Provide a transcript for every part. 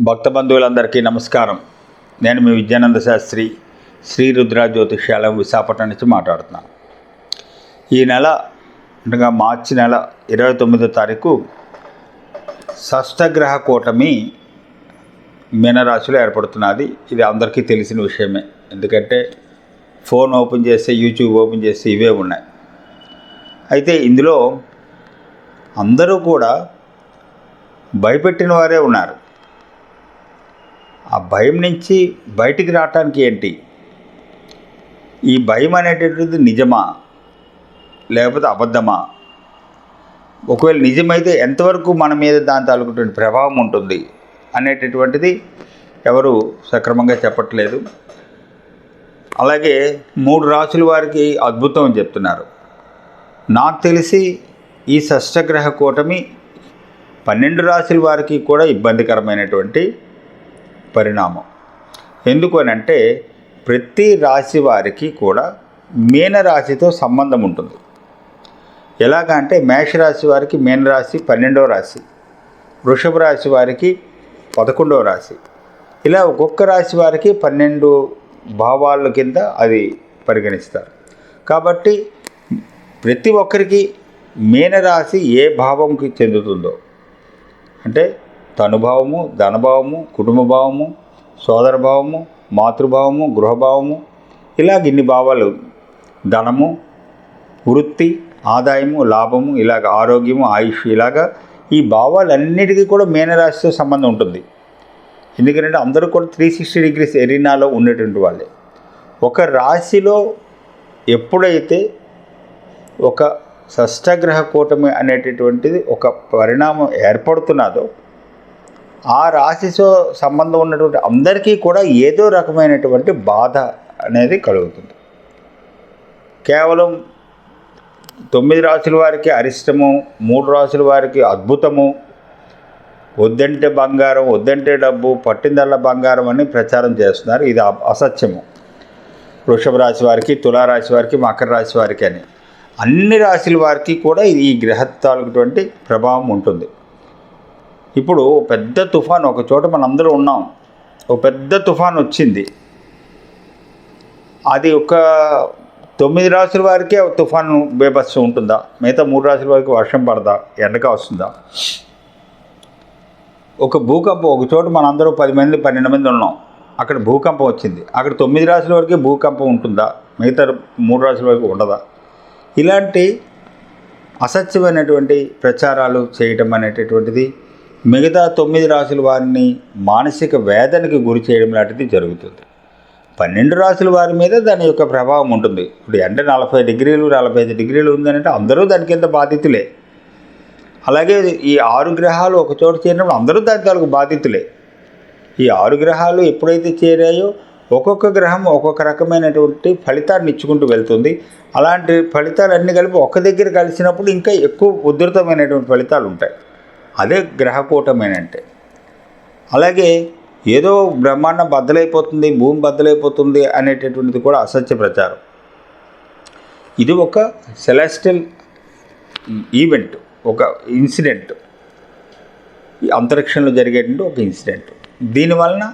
భక్త బంధువులందరికీ నమస్కారం. నేను మీ విద్యానంద శాస్త్రి శ్రీ రుద్ర జ్యోతిష్యాలయం విశాఖపట్నం నుంచి మాట్లాడుతున్నాను. ఈ నెల అనగా మార్చి నెల ఇరవై తొమ్మిదో తారీఖు షష్టగ్రహ కూటమి మీనరాశిలో ఏర్పడుతున్నది. ఇది అందరికీ తెలిసిన విషయమే. ఎందుకంటే ఫోన్ ఓపెన్ చేస్తే యూట్యూబ్ ఓపెన్ చేస్తే ఇవే ఉన్నాయి. అయితే ఇందులో అందరూ కూడా భయపెట్టిన వారే ఉన్నారు. ఆ భయం నుంచి బయటికి రావటానికి ఏంటి? ఈ భయం అనేటటువంటిది నిజమా? లేకపోతే అబద్ధమా? ఒకవేళ నిజమైతే ఎంతవరకు మన మీద దాని తాలూకుటువంటి ప్రభావం ఉంటుంది అనేటటువంటిది ఎవరు సక్రమంగా చెప్పట్లేదు. అలాగే మూడు రాసుల వారికి అద్భుతం అని చెప్తున్నారు. నాకు తెలిసి ఈ షష్టగ్రహ కూటమి పన్నెండు రాసుల వారికి కూడా ఇబ్బందికరమైనటువంటి పరిణామం. ఎందుకు అని అంటే ప్రతి రాశి వారికి కూడా మీనరాశితో సంబంధం ఉంటుంది. ఎలాగ అంటే మేషరాశి వారికి మీనరాశి పన్నెండవ రాశి వృషభ రాశి వారికి పదకొండవ రాశి. ఇలా ఒక్కొక్క రాశి వారికి పన్నెండు భావాల కింద అది పరిగణిస్తారు. కాబట్టి ప్రతి ఒక్కరికి మీనరాశి ఏ భావంకి చెందుతుందో అంటే తనుభావము ధనభావము కుటుంబ భావము సోదర భావము మాతృభావము గృహభావము ఇలాగ ఇన్ని భావాలు. ధనము వృత్తి ఆదాయము లాభము ఇలాగ ఆరోగ్యము ఆయుష్ ఇలాగా ఈ భావాలన్నిటికీ కూడా మీనరాశితో సంబంధం ఉంటుంది. ఎందుకంటే అందరూ కూడా త్రీ సిక్స్టీ డిగ్రీస్ ఎరీనాలో ఉండేటువంటి వాళ్ళే. ఒక రాశిలో ఎప్పుడైతే ఒక షష్టగ్రహ కూటమి అనేటటువంటిది ఒక పరిణామం ఏర్పడుతున్నదో ఆ రాశితో సంబంధం ఉన్నటువంటి అందరికీ కూడా ఏదో రకమైనటువంటి బాధ అనేది కలుగుతుంది. కేవలం తొమ్మిది రాసుల వారికి అరిష్టము మూడు రాసుల వారికి అద్భుతము వద్దంటే బంగారం వద్దంటే డబ్బు పట్టిందల్ల బంగారం అని ప్రచారం చేస్తున్నారు. ఇది అసత్యము. వృషభ రాశి వారికి తులారాశి వారికి మకర రాశి వారికి అని. అన్ని రాశుల వారికి కూడా ఈ గ్రహత్వాలటువంటి ప్రభావం ఉంటుంది. ఇప్పుడు పెద్ద తుఫాన్ ఒక చోట మనందరూ ఉన్నాం. ఒక పెద్ద తుఫాన్ వచ్చింది. అది ఒక తొమ్మిది రాసుల వారికే ఆ తుఫాను ఉంటుందా? మిగతా మూడు రాసుల వారికి వర్షం పడదా? ఎండగా వస్తుందా ఒక భూకంపం ఒక చోట మనందరూ పది మంది పన్నెండు మంది ఉన్నాం. అక్కడ భూకంపం వచ్చింది. అక్కడ తొమ్మిది రాసుల వరకే భూకంపం ఉంటుందా? మిగతా మూడు రాసుల వరకు ఉండదా? ఇలాంటి అసత్యమైనటువంటి ప్రచారాలు చేయటం అనేటటువంటిది మిగతా తొమ్మిది రాసుల వారిని మానసిక వేదనకి గురి చేయడం లాంటిది జరుగుతుంది. పన్నెండు రాసుల వారి మీద దాని యొక్క ప్రభావం ఉంటుంది. ఇప్పుడు ఎండ నలభై డిగ్రీలు నలభై ఐదు డిగ్రీలు ఉందంటే అందరూ దాని కింద బాధితులే. అలాగే ఈ ఆరు గ్రహాలు ఒక చోట చేరినప్పుడు అందరూ దాని తాలూకు బాధితులే. ఈ ఆరు గ్రహాలు ఎప్పుడైతే చేరాయో ఒక్కొక్క గ్రహం ఒక్కొక్క రకమైనటువంటి ఫలితాన్ని ఇచ్చుకుంటూ వెళ్తుంది. అలాంటి ఫలితాలన్నీ కలిపి ఒక దగ్గర కలిసినప్పుడు ఇంకా ఎక్కువ ఉధృతమైనటువంటి ఫలితాలు ఉంటాయి. అదే గ్రహకూటమేనంటే. అలాగే ఏదో బ్రహ్మాండం బద్దలైపోతుంది భూమి బద్దలైపోతుంది అనేటటువంటిది కూడా అసత్య ప్రచారం. ఇది ఒక సెలెస్టియల్ ఈవెంట్ ఒక ఇన్సిడెంట్. అంతరిక్షంలో జరిగేటువంటి ఒక ఇన్సిడెంట్. దీనివలన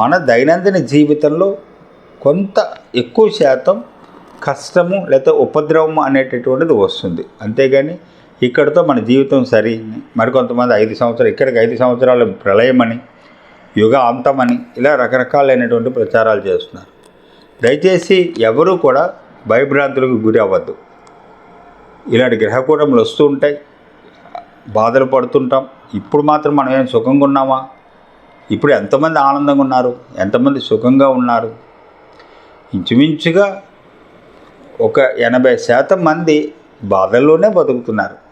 మన దైనందిన జీవితంలో కొంత ఎక్కువ శాతం కష్టము లేకపోతే ఉపద్రవము అనేటటువంటిది వస్తుంది. అంతేగాని ఇక్కడితో మన జీవితం సరి. మరికొంతమంది ఐదు సంవత్సరాలు ఇక్కడికి ఐదు సంవత్సరాలు ప్రళయమని యుగ అంతమని ఇలా రకరకాలైనటువంటి ప్రచారాలు చేస్తున్నారు. దయచేసి ఎవరూ కూడా భయభ్రాంతులకు గురి అవ్వద్దు. ఇలాంటి గ్రహకూటములు వస్తూ ఉంటాయి. బాధలు పడుతుంటాం. ఇప్పుడు మాత్రం మనం ఏం సుఖంగా ఉన్నామా? ఇప్పుడు ఎంతమంది ఆనందంగా ఉన్నారు? ఎంతమంది సుఖంగా ఉన్నారు? ఇంచుమించుగా ఒక ఎనభై శాతం మంది బాధల్లోనే బతుకుతున్నారు.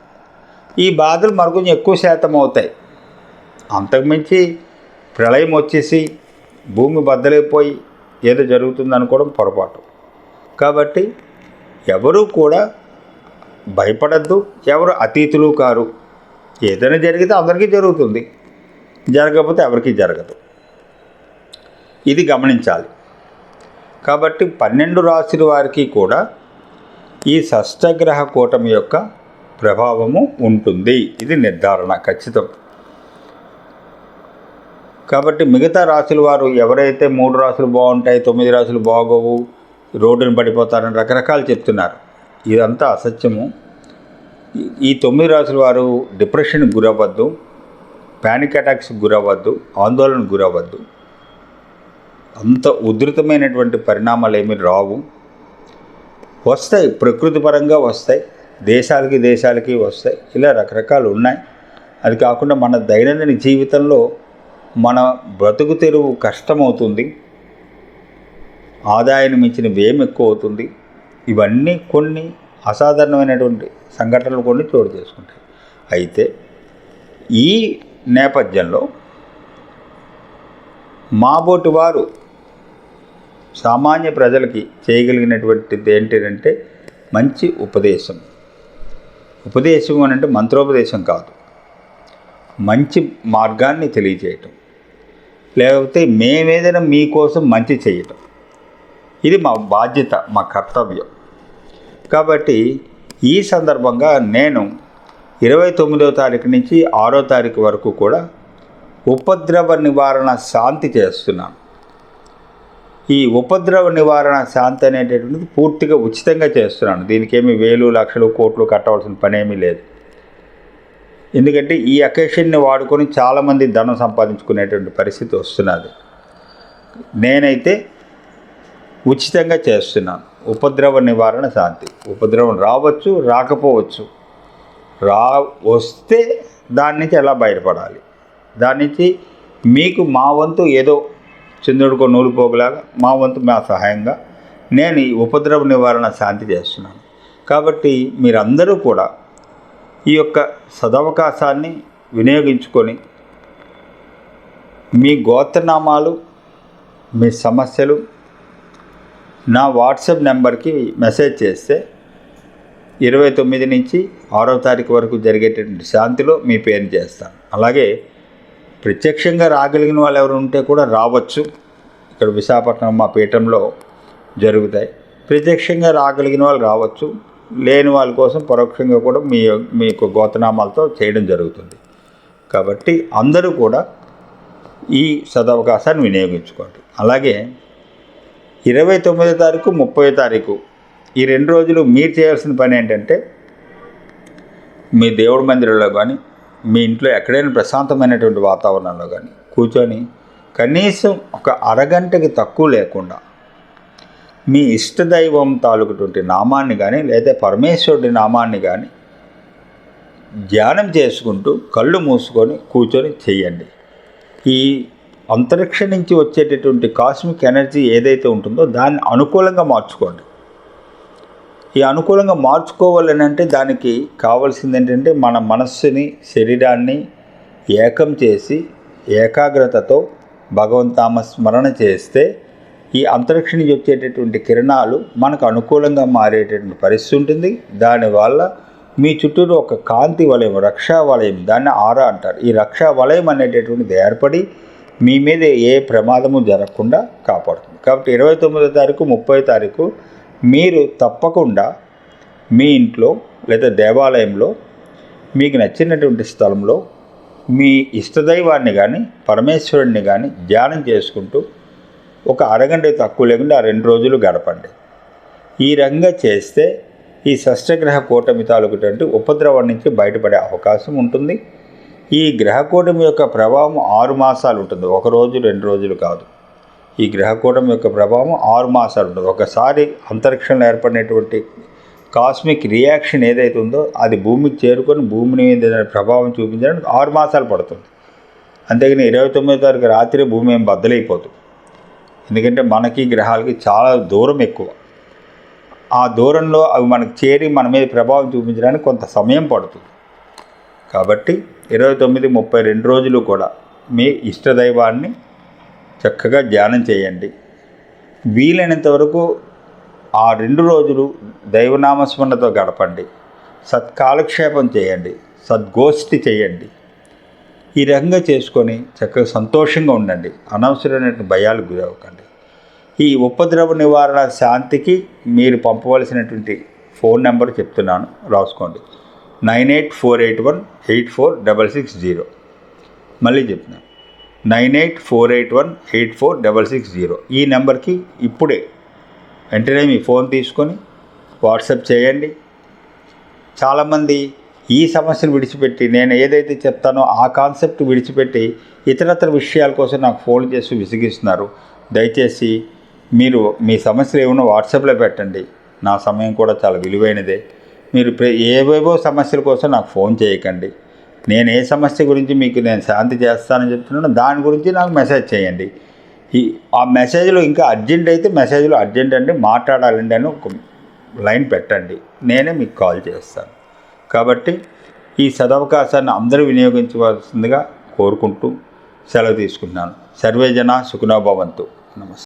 ఈ బాధలు మరికొంచెం ఎక్కువ శాతం అవుతాయి. అంతకుమించి ప్రళయం వచ్చేసి భూమి బద్దలైపోయి ఏదో జరుగుతుంది అనుకోవడం పొరపాటు. కాబట్టి ఎవరూ కూడా భయపడద్దు ఎవరు అతీతులు కారు. ఏదైనా జరిగితే అందరికీ జరుగుతుంది. జరగకపోతే ఎవరికీ జరగదు. ఇది గమనించాలి. కాబట్టి పన్నెండు రాశుల వారికి కూడా ఈ షష్టగ్రహ కూటమి యొక్క ప్రభావము ఉంటుంది. ఇది నిర్ధారణ ఖచ్చితం. కాబట్టి మిగతా రాశుల వారు ఎవరైతే మూడు రాశులు బాగుంటాయి తొమ్మిది రాశులు బాగోవు రోడ్డును పడిపోతారని రకరకాలు చెప్తున్నారు. ఇదంతా అసత్యము. ఈ- తొమ్మిది రాశుల వారు డిప్రెషన్కి గురవ్వద్దు ప్యానిక్ అటాక్స్కి గురవ్వద్దు ఆందోళనకు గురవ్వద్దు. అంత ఉధృతమైనటువంటి పరిణామాలు ఏమి రావు. వస్తాయి ప్రకృతి పరంగా వస్తాయి. దేశాలకి దేశాలకి వస్తాయి. ఇలా రకరకాలు ఉన్నాయి. అది కాకుండా మన దైనందిన జీవితంలో మన బ్రతుకు తెరువు కష్టమవుతుంది. ఆదాయాన్ని మించిన వ్యయం ఎక్కువ అవుతుంది ఇవన్నీ కొన్ని అసాధారణమైనటువంటి సంఘటనలు కొన్ని చోటు చేసుకుంటాయి. అయితే ఈ నేపథ్యంలో మాబోటి వారు సామాన్య ప్రజలకి చేయగలిగినటువంటిది ఏంటంటే మంచి ఉపదేశం. ఉపదేశం అని అంటే మంత్రోపదేశం కాదు. మంచి మార్గాన్ని తెలియజేయటం. లేకపోతే మేమేదైనా మీకోసం మంచి చేయటం. ఇది మా బాధ్యత మా కర్తవ్యం. కాబట్టి ఈ సందర్భంగా నేను ఇరవై తొమ్మిదవ తారీఖు నుంచి ఆరో తారీఖు వరకు కూడా ఉపద్రవ నివారణ శాంతి చేస్తున్నాను. ఈ ఉపద్రవ నివారణ శాంతి అనేటటువంటిది పూర్తిగా ఉచితంగా చేస్తున్నాను. దీనికేమీ వేలు లక్షలు కోట్లు కట్టవలసిన పని ఏమీ లేదు. ఎందుకంటే ఈ అకేషన్ని వాడుకొని చాలామంది ధనం సంపాదించుకునేటువంటి పరిస్థితి వస్తున్నది. నేనైతే ఉచితంగా చేస్తున్నాను. ఉపద్రవ నివారణ శాంతి. ఉపద్రవం రావచ్చు రాకపోవచ్చు. రా వస్తే దాని నుంచి ఎలా బయటపడాలి? దాని నుంచి మీకు మా వంతు ఏదో చంద్రుడికో నూలుపోగులాగా మా వంతు మా సహాయంగా నేను ఈ ఉపద్రవ నివారణ శాంతి చేస్తున్నాను. కాబట్టి మీరందరూ కూడా ఈ యొక్క సదవకాశాన్ని వినియోగించుకొని మీ గోత్రనామాలు మీ సమస్యలు నా వాట్సాప్ నెంబర్కి మెసేజ్ చేస్తే ఇరవై తొమ్మిది నుంచి ఆరో తారీఖు వరకు జరిగేటటువంటి శాంతిలో మీ పేరు చేస్తాను. అలాగే ప్రత్యక్షంగా రాగలిగిన వాళ్ళు ఎవరు ఉంటే కూడా రావచ్చు. ఇక్కడ విశాఖపట్నం మా పీఠంలో జరుగుతాయి. ప్రత్యక్షంగా రాగలిగిన వాళ్ళు రావచ్చు. లేని వాళ్ళ కోసం పరోక్షంగా కూడా మీ మీకు గోతనామాలతో చేయడం జరుగుతుంది. కాబట్టి అందరూ కూడా ఈ సదవకాశాన్ని వినియోగించుకోండి. అలాగే ఇరవై తొమ్మిదో తారీఖు ముప్పై తారీఖు ఈ రెండు రోజులు మీరు చేయాల్సిన పని ఏంటంటే మీ దేవుడి మందిరంలో కానీ మీ ఇంట్లో ఎక్కడైనా ప్రశాంతమైనటువంటి వాతావరణంలో కానీ కూర్చొని కనీసం ఒక అరగంటకి తక్కువ లేకుండా మీ ఇష్టదైవం తాలూకుటువంటి నామాన్ని కానీ లేదా పరమేశ్వరుడి నామాన్ని కానీ ధ్యానం చేసుకుంటూ కళ్ళు మూసుకొని కూర్చొని చేయండి. ఈ అంతరిక్ష నుంచి వచ్చేటటువంటి కాస్మిక్ ఎనర్జీ ఏదైతే ఉంటుందో దాన్ని అనుకూలంగా మార్చుకోండి. ఈ అనుకూలంగా మార్చుకోవాలని అంటే దానికి కావాల్సింది ఏంటంటే మన మనస్సుని శరీరాన్ని ఏకం చేసి ఏకాగ్రతతో భగవంతామ స్మరణ చేస్తే ఈ అంతరిక్ష నుంచి వచ్చేటటువంటి కిరణాలు మనకు అనుకూలంగా మారేటటువంటి పరిస్థితి ఉంటుంది. దానివల్ల మీ చుట్టూరు ఒక కాంతి వలయం రక్షా వలయం దాన్ని ఆరా అంటారు. ఈ రక్షా వలయం అనేటటువంటిది ఏర్పడి మీ మీద ఏ ప్రమాదము జరగకుండా కాపాడుతుంది. కాబట్టి ఇరవై తొమ్మిదో తారీఖు ముప్పై తారీఖు మీరు తప్పకుండా మీ ఇంట్లో లేదా దేవాలయంలో మీకు నచ్చినటువంటి స్థలంలో మీ ఇష్టదైవాన్ని కానీ పరమేశ్వరుణ్ణి కానీ ధ్యానం చేసుకుంటూ ఒక అరగంట తక్కువ లేకుండా ఆ రెండు రోజులు గడపండి. ఈ రకంగా చేస్తే ఈ షష్టగ్రహ కూటమి తాలూకుటువంటి ఉపద్రవం నుంచి బయటపడే అవకాశం ఉంటుంది. ఈ గ్రహ కూటమి యొక్క ప్రభావం ఆరు మాసాలు ఉంటుంది. ఒక రోజు రెండు రోజులు కాదు. ఈ గ్రహకూటం యొక్క ప్రభావం ఆరు మాసాలు ఉంటుంది ఒకసారి అంతరిక్షంలో ఏర్పడినటువంటి కాస్మిక్ రియాక్షన్ ఏదైతే ఉందో అది భూమికి చేరుకొని భూమిని మీద ప్రభావం చూపించడానికి ఆరు మాసాలు పడుతుంది. అంతేగాని ఇరవై తొమ్మిదో తారీఖు రాత్రి భూమి ఏం బద్దలైపోతుంది ఎందుకంటే మనకి గ్రహాలకి చాలా దూరం ఎక్కువ. ఆ దూరంలో అవి మనకు చేరి మన మీద ప్రభావం చూపించడానికి కొంత సమయం పడుతుంది. కాబట్టి ఇరవై తొమ్మిది ముప్పై రెండు రోజులు కూడా మీ ఇష్టదైవాన్ని చక్కగా ధ్యానం చేయండి. వీలైనంత వరకు ఆ రెండు రోజులు దైవనామస్మరణతో గడపండి. సత్కాలక్షేపం చేయండి. సద్గోష్ఠి చేయండి. ఈ రకంగా చేసుకొని చక్కగా సంతోషంగా ఉండండి. అనవసరమైన భయాలకు గురవ్వకండి. ఈ ఉపద్రవ నివారణ శాంతికి మీరు పంపవలసినటువంటి ఫోన్ నెంబర్ చెప్తున్నాను. రాసుకోండి. Nine eight four eight one eight four double six zero. మళ్ళీ చెప్తున్నాను. Nine eight four eight one eight four double six zero. ఈ నెంబర్కి ఇప్పుడే వెంటనే మీ ఫోన్ తీసుకొని వాట్సాప్ చేయండి. చాలామంది ఈ సమస్యను విడిచిపెట్టి నేను ఏదైతే చెప్తానో ఆ కాన్సెప్ట్ విడిచిపెట్టి ఇతరత్ర విషయాల కోసం నాకు ఫోన్ చేసి విసిగిస్తున్నారు. దయచేసి మీరు మీ సమస్యలు ఏమైనా వాట్సాప్లో పెట్టండి. నా సమయం కూడా చాలా విలువైనదే. మీరు ఏవేవో సమస్యల కోసం నాకు ఫోన్ చేయకండి. నేను ఏ సమస్య గురించి మీకు నేను శాంతి చేస్తానని చెప్తున్నాను దాని గురించి నాకు మెసేజ్ చేయండి. ఈ ఆ మెసేజ్లో ఇంకా అర్జెంట్ అయితే మెసేజ్లో అర్జెంట్ అంటే మాట్లాడాలండి అని ఒక లైన్ పెట్టండి. నేనే మీకు కాల్ చేస్తాను. కాబట్టి ఈ సదవకాశాన్ని అందరూ వినియోగించవలసిందిగా కోరుకుంటూ సెలవు తీసుకుంటున్నాను. సర్వేజన సుఖనోభవంతు నమస్తే